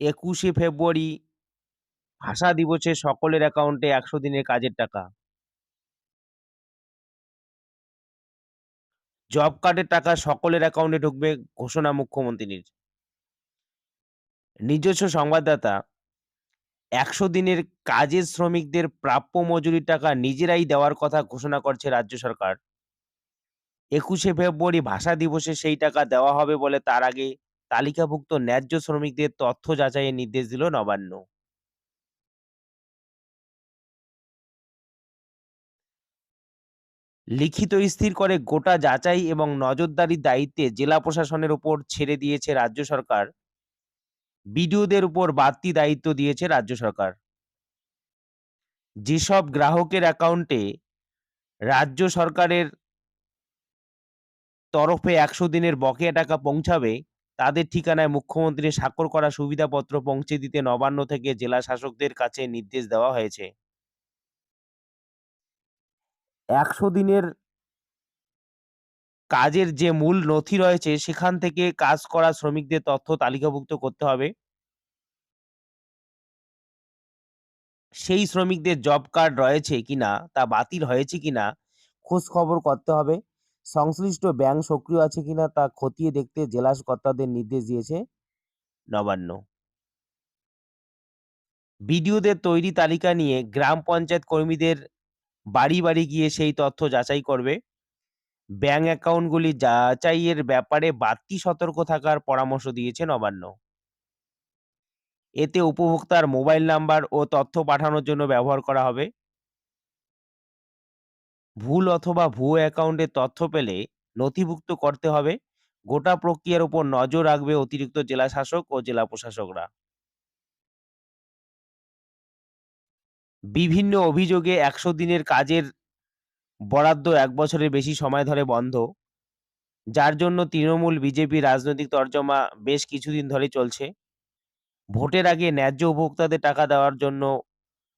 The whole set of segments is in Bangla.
একুশে ফেব্রুয়ারি ভাষা দিবসে সকলের অ্যাকাউন্টে একশো দিনের কাজের টাকা। জব কার্ডের টাকা সকলের অ্যাকাউন্টে ঢুকবে, ঘোষণা মুখ্যমন্ত্রীর। নিজস্ব সংবাদদাতা, একশো দিনের কাজের শ্রমিকদের প্রাপ্য মজুরির টাকা নিজেরাই দেওয়ার কথা ঘোষণা করছে রাজ্য সরকার। একুশে ফেব্রুয়ারি ভাষা দিবসে সেই টাকা দেওয়া হবে বলে তার আগে তালিকাভুক্ত ন্যায্য শ্রমিকদের তথ্য যাচাইয়ের নির্দেশ দিল নবান্ন। লিখিত স্থির করে গোটা যাচাই এবং নজরদারির দায়িত্বে জেলা প্রশাসনের উপর ছেড়ে দিয়েছে রাজ্য সরকার। বিডিওদের উপর বাড়তি দায়িত্ব দিয়েছে রাজ্য সরকার। যেসব গ্রাহকের অ্যাকাউন্টে রাজ্য সরকারের তরফে একশো দিনের বকেয়া টাকা পৌঁছাবে তাদের ঠিকানায় মুখ্যমন্ত্রীর স্বাক্ষর করা সুবিধাপত্র পৌঁছে দিতে নবান্ন থেকে জেলা শাসকদের কাছে নির্দেশ দেওয়া হয়েছে। একশো দিনের কাজের যে মূল নথি রয়েছে, সেখান থেকে কাজ করা শ্রমিকদের তথ্য তালিকাভুক্ত করতে হবে। সেই শ্রমিকদের জব কার্ড রয়েছে কিনা, তা বাতিল হয়েছে কিনা, খোঁজ খবর করতে হবে। সংশ্লিষ্ট ব্যাংক সক্রিয় আছে কিনা তা খতিয়ে দেখতে জেলা কর্তাদের নির্দেশ দিয়েছে নবান্ন। বিডিওদের তৈরি তালিকা নিয়ে গ্রাম পঞ্চায়েত কর্মীদের বাড়ি বাড়ি গিয়ে সেই তথ্য যাচাই করবে। ব্যাংক অ্যাকাউন্টগুলি যাচাইয়ের ব্যাপারে বাড়তি সতর্ক থাকার পরামর্শ দিয়েছে নবান্ন। এতে উপভোক্তার মোবাইল নাম্বার ও তথ্য পাঠানোর জন্য ব্যবহার করা হবে। ভুল অথবা ভুয়ো অ্যাকাউন্টের তথ্য পেলে নথিভুক্ত করতে হবে। গোটা প্রক্রিয়ার উপর নজর রাখবে অতিরিক্ত জেলা শাসক ও জেলা প্রশাসকরা। বিভিন্ন অভিযোগে একশো দিনের কাজের বরাদ্দ এক বছরের বেশি সময় ধরে বন্ধ। যার জন্য তৃণমূল, বিজেপি রাজনৈতিক তর্জমা বেশ কিছুদিন ধরে চলছে। ভোটের আগে ন্যায্য উপভোক্তাদের টাকা দেওয়ার জন্য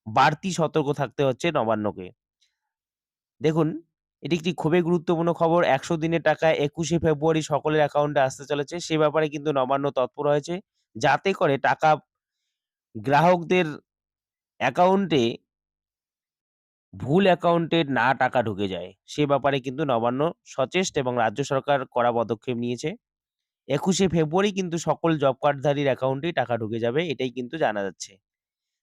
বাড়তি সতর্ক থাকতে হচ্ছে নবান্নকে। দেখুন, এটি একটি খুবই গুরুত্বপূর্ণ খবর। একশো দিনের টাকা একুশে ফেব্রুয়ারি সকলের অ্যাকাউন্টে আসতে চলেছে। সে ব্যাপারে কিন্তু নবান্ন তৎপর হয়েছে। যাতে করে টাকা গ্রাহকদের অ্যাকাউন্টে ভুল অ্যাকাউন্টে না টাকা ঢুকে যায়। সে ব্যাপারে কিন্তু নবান্ন সচেষ্ট এবং রাজ্য সরকার কড়া পদক্ষেপ নিয়েছে। একুশে ফেব্রুয়ারি কিন্তু সকল জব কার্ডধারীর অ্যাকাউন্টেই টাকা ঢুকে যাবে, এটাই কিন্তু জানা যাচ্ছে।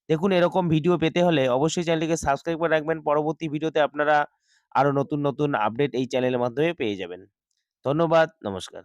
দেখুন, এরকম ভিডিও পেতে হলে অবশ্যই চ্যানেলটিকে সাবস্ক্রাইব করে রাখবেন। পরবর্তী ভিডিওতে আপনারা আরও নতুন নতুন আপডেট এই চ্যানেলের মাধ্যমে পেয়ে যাবেন। ধন্যবাদ নমস্কার।